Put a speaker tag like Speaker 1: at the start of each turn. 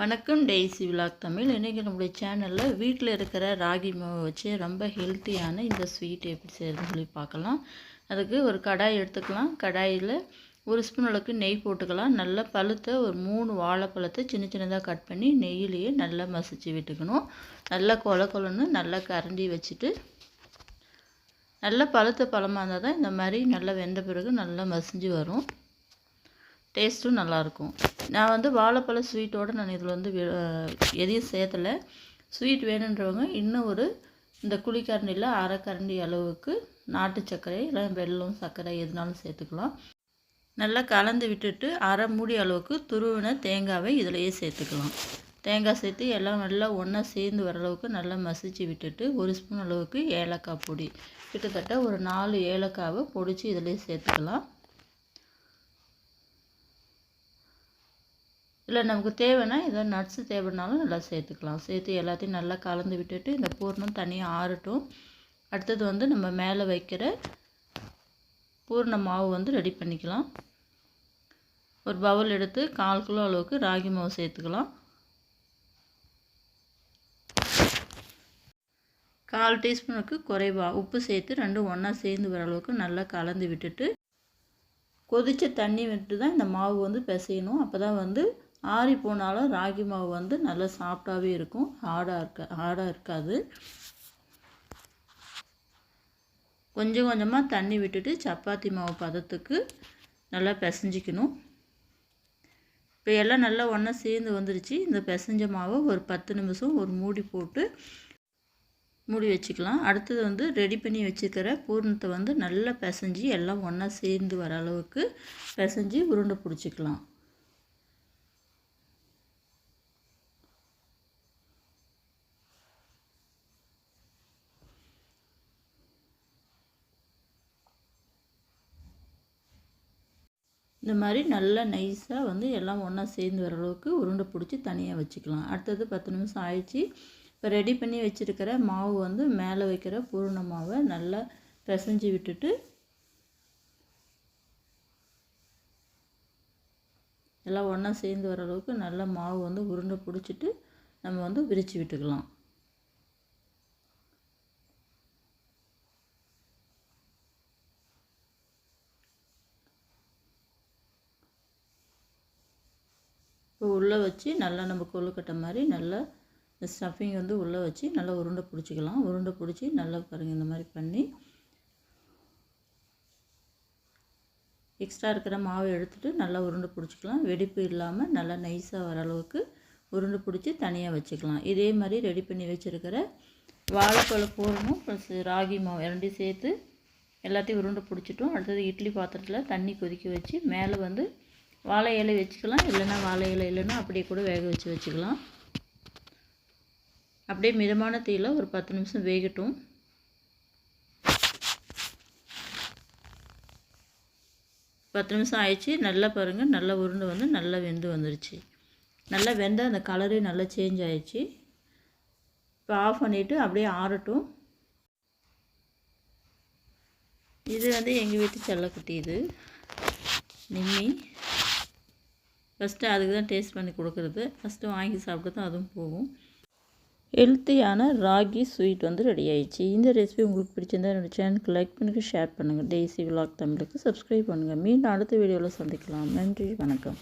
Speaker 1: வணக்கம் daisy vlog Tamil. இன்றைக்கி நம்மளுடைய சேனலில் வீட்டில் இருக்கிற ராகி மாவை வச்சு ரொம்ப ஹெல்த்தியான இந்த ஸ்வீட் எப்படி செய்யறதுன்னு சொல்லி பார்க்கலாம். அதுக்கு ஒரு கடாய் எடுத்துக்கலாம். கடாயில் ஒரு ஸ்பூன் அளவுக்கு நெய் போட்டுக்கலாம். நல்லா பழுத்த ஒரு மூணு வாழைப்பழத்தை சின்ன சின்னதாக கட் பண்ணி நெய்யிலேயே நல்லா மசிச்சு விட்டுக்கணும். நல்லா கொல கொலன்னு நல்லா கரண்டி வச்சுட்டு நல்லா பழுத்த பழமாக இருந்தால் தான் இந்த மாதிரி நல்லா வெந்த பிறகு நல்லா மசிஞ்சு வரும். டேஸ்ட்டும் நல்லாயிருக்கும். நான் வந்து வாழைப்பழ ஸ்வீட்டோடு நான் இதில் வந்து எதையும் சேர்த்தலை. ஸ்வீட் வேணுன்றவங்க இன்னும் ஒரு இந்த குழிக்கரண்டியில் அரை கரண்டி அளவுக்கு நாட்டு சர்க்கரை இல்லை வெல்லம் சர்க்கரை எதுனாலும் சேர்த்துக்கலாம். நல்லா கலந்து விட்டுட்டு அரை மூடி அளவுக்கு துருவின தேங்காவை இதிலையே சேர்த்துக்கலாம். தேங்காய் சேர்த்து எல்லாம் நல்லா ஒன்றா சேர்ந்து வர அளவுக்கு நல்லா மசிச்சு விட்டுட்டு ஒரு ஸ்பூன் அளவுக்கு ஏலக்காய் பொடி. கிட்டத்தட்ட ஒரு நாலு ஏலக்காவை பொடிச்சு இதிலே சேர்த்துக்கலாம். இல்லை நமக்கு தேவைன்னா ஏதோ நட்ஸு தேவைன்னாலும் நல்லா சேர்த்துக்கலாம். சேர்த்து எல்லாத்தையும் நல்லா கலந்து விட்டுட்டு இந்த பூர்ணம் தனியாக ஆறட்டும். அடுத்தது வந்து நம்ம மேலே வைக்கிற பூர்ண மாவு வந்து ரெடி பண்ணிக்கலாம். ஒரு பவுல் எடுத்து கால் கிலோ அளவுக்கு ராகி மாவு சேர்த்துக்கலாம். கால் டீஸ்பூனுக்கு குறைவா உப்பு சேர்த்து ரெண்டும் ஒன்றா சேர்ந்து வர அளவுக்கு நல்லா கலந்து விட்டுட்டு கொதித்த தண்ணி விட்டு தான் இந்த மாவு வந்து பிசையணும். அப்போ தான் வந்து ஆறி போனாலும் ராகி மாவு வந்து நல்லா சாஃப்டாகவே இருக்கும். ஹார்டாக இருக்க ஹார்டாக இருக்காது. கொஞ்சம் கொஞ்சமாக தண்ணி விட்டுட்டு சப்பாத்தி மாவு பதத்துக்கு நல்லா பிசைஞ்சிக்கணும். இப்போ எல்லாம் நல்லா ஒன்றா சேர்ந்து வந்துருச்சு. இந்த பிசைஞ்ச மாவை ஒரு பத்து நிமிஷம் ஒரு மூடி போட்டு மூடி வச்சுக்கலாம். அடுத்தது வந்து ரெடி பண்ணி வச்சுருக்கிற பூர்ணத்தை வந்து நல்லா பிசைஞ்சு எல்லாம் ஒன்றா சேர்ந்து வர அளவுக்கு பிசைஞ்சு உருண்டை பிடிச்சிக்கலாம். இந்த மாதிரி நல்லா நைஸாக வந்து எல்லாம் ஒன்றா சேர்ந்து வர அளவுக்கு உருண்டை பிடிச்சி தனியாக வச்சுக்கலாம். அடுத்தது பத்து நிமிஷம் ஆயிடுச்சு. இப்போ ரெடி பண்ணி வச்சுருக்கிற மாவு வந்து மேலே வைக்கிற பூரண மாவை நல்லா பிசைஞ்சு விட்டுட்டு எல்லாம் ஒன்றா சேர்ந்து வர அளவுக்கு நல்லா மாவு வந்து உருண்டை பிடிச்சிட்டு நம்ம வந்து விரித்து விட்டுக்கலாம். இப்போ உள்ளே வச்சு நல்லா நம்ம கொழுக்கட்டை மாதிரி நல்லா இந்த ஸ்டஃபிங் வந்து உள்ளே வச்சு நல்லா உருண்டை பிடிச்சிக்கலாம். உருண்டை பிடிச்சி நல்லா பாருங்கள் இந்த மாதிரி பண்ணி எக்ஸ்ட்ரா இருக்கிற மாவை எடுத்துகிட்டு நல்லா உருண்டை பிடிச்சிக்கலாம். வெடிப்பு இல்லாமல் நல்லா நைஸாக வர அளவுக்கு உருண்டை பிடிச்சி தனியாக வச்சுக்கலாம். இதே மாதிரி ரெடி பண்ணி வச்சுருக்கிற வாழைப்பழ பூரணும் ப்ளஸ் ராகி மாவு இரண்டையும் சேர்த்து எல்லாத்தையும் உருண்டை பிடிச்சிட்டோம். அடுத்தது இட்லி பாத்திரத்தில் தண்ணி கொதிக்க வச்சு மேலே வந்து வாழை இலை வச்சுக்கலாம். இல்லைன்னா வாழை இலை இல்லைன்னா அப்படியே கூட வேக வச்சு வச்சுக்கலாம். அப்படியே மிதமான தீயில் ஒரு பத்து நிமிஷம் வேகட்டும். பத்து நிமிஷம் ஆயிடுச்சு. நல்லா பாருங்கள் நல்லா உருண்டு வந்து நல்லா வெந்து வந்துருச்சு. நல்லா வெந்த அந்த கலரே நல்லா சேஞ்ச் ஆயிடுச்சு. இப்போ ஆஃப் பண்ணிவிட்டு அப்படியே ஆறட்டும். இது வந்து எங்கள் வீட்டு செல்லக்குட்டி இது. நிம்மி. ஃபஸ்ட்டு அதுக்கு தான் டேஸ்ட் பண்ணி கொடுக்குறது. ஃபஸ்ட்டு வாங்கி சாப்பிட்டு தான் அதுவும் போகும். ஹெல்த்தியான ராகி ஸ்வீட் வந்து ரெடி ஆயிடுச்சு. இந்த ரெசிபி உங்களுக்கு பிடிச்சிருந்தா என்னோடய சேனலுக்கு லைக் பண்ணுங்கள் ஷேர் பண்ணுங்கள் டெய்ஸி விலாக் தமிழுக்கு சப்ஸ்கிரைப் பண்ணுங்கள் மீண்டும் அடுத்த வீடியோவில் சந்திக்கலாம். நன்றி வணக்கம்.